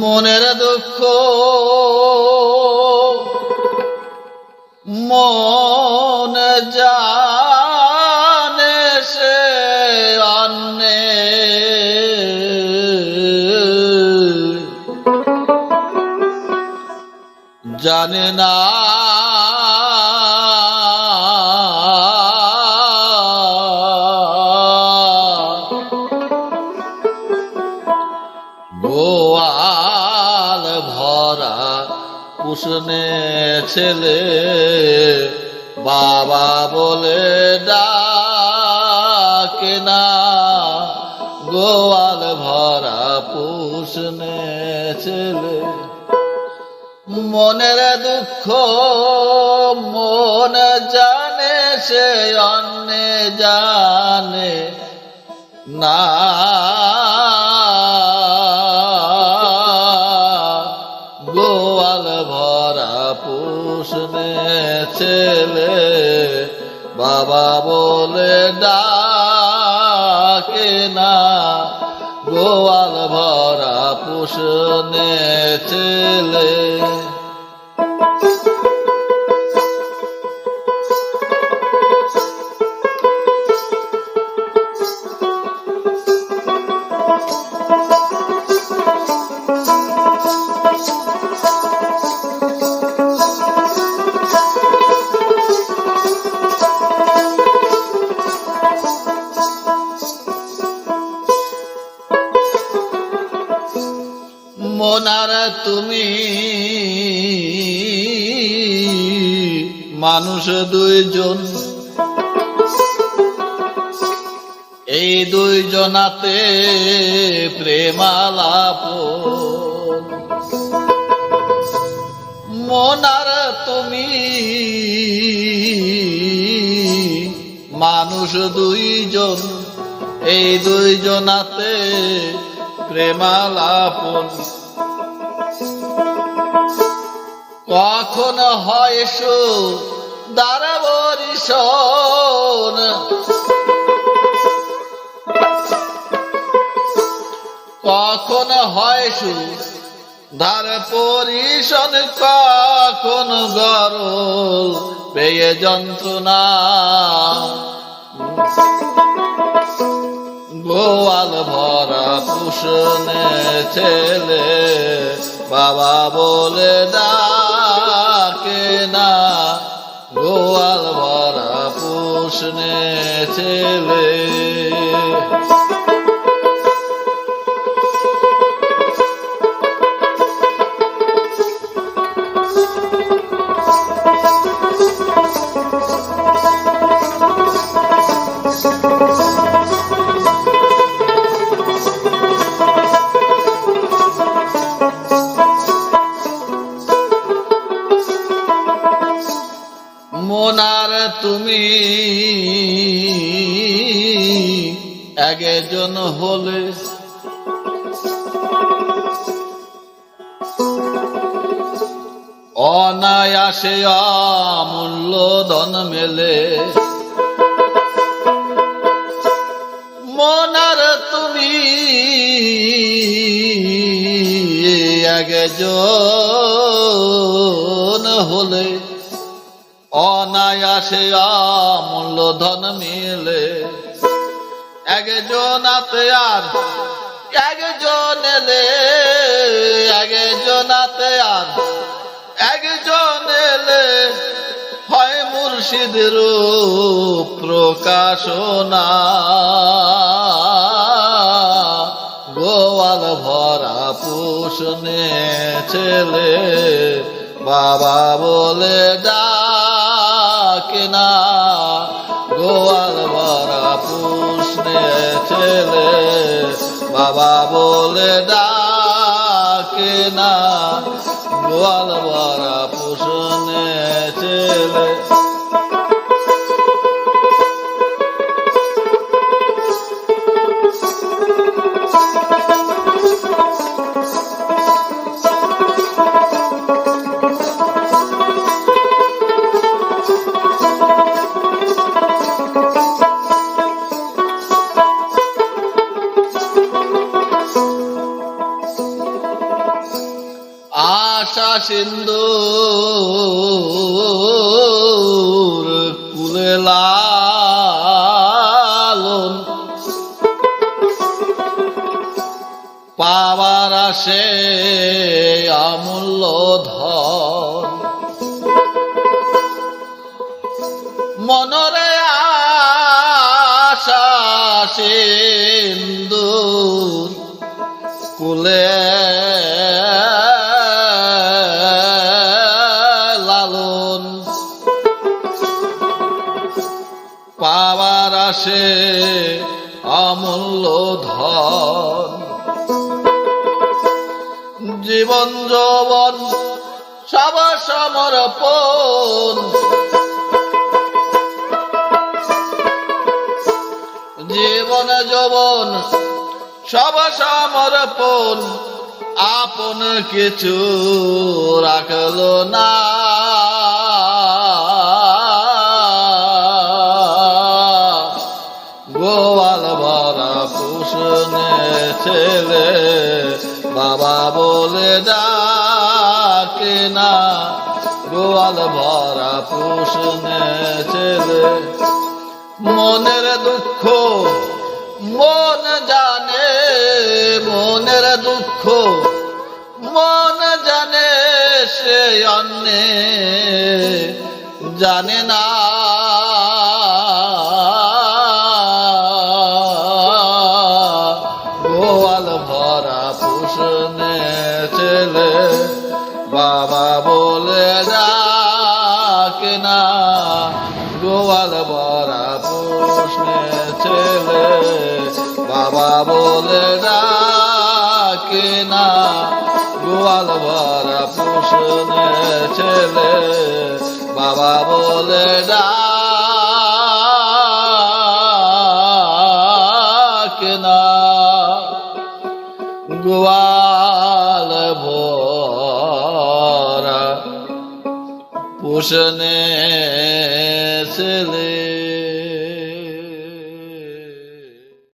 মনের দুঃখ মন জানে সে অন্যে। জানে না পুষনে ছেলে, বাবা বলে ডাকে না। গোয়াল ভরা পুষনে ছেলে, মনের দুঃখ মন জানে, সে অন্য জানে না। পুষনে ছেলে বাবা বলে ডাকে না। গোয়াল ভরা পুষনে ছেলে মনার তুমি মানুষ দুইজন। এই দুইজনাতে প্রেমালাপ। মনার তুমি মানুষ দুইজন। এই দুইজনাতে প্রেমালাপন। কখন হয় সু দারবরিশন কখন হয় সু ধার পরিশন কখন গরল পেয়ে যন্ত্রণা। গোয়াল ভরা পুষনে ছেলে বাবা বলে ডাকে না গোয়াল ভরা পুষনে ছেলে একজন হলে অনায়াসে অমূল্য ধন মেলে। মনার তুমি একজন হলে অনায়াসে অমূল্য ধন মিলে। একজনাতে আর, একজন এলে একজনাতে আর, একজন এলে হয় মুর্শিদের প্রকাশনা। গোয়াল ভরা পুষনে ছেলে, বাবা বলে ডাকে না। ছেলে বাবা বলে ডাকে না। গোয়াল ভরা পোষণে ছেলে আসে অমূল্য ধন। জীবন যৌবন সব সমর্পণ জীবন যৌবন সব সমর্পণ আপন কিছু রাখল না। বলে ডাকে না, গোয়াল ভরা পুষনে ছেলে মনের দুঃখ মন জানে, মনের দুঃখ মন জানে সে অন্যে। জানে না ভরা পুষনে ছেলে, বাবা বলে ডাকে না। গোয়াল ভরা পুষনে ছেলে, বাবা বলে ডাকে না। গোয়াল ভরা পুষনে ছেলে, বাবা বলে ডাকে গোয়াল ভরা পুষনে ছেলে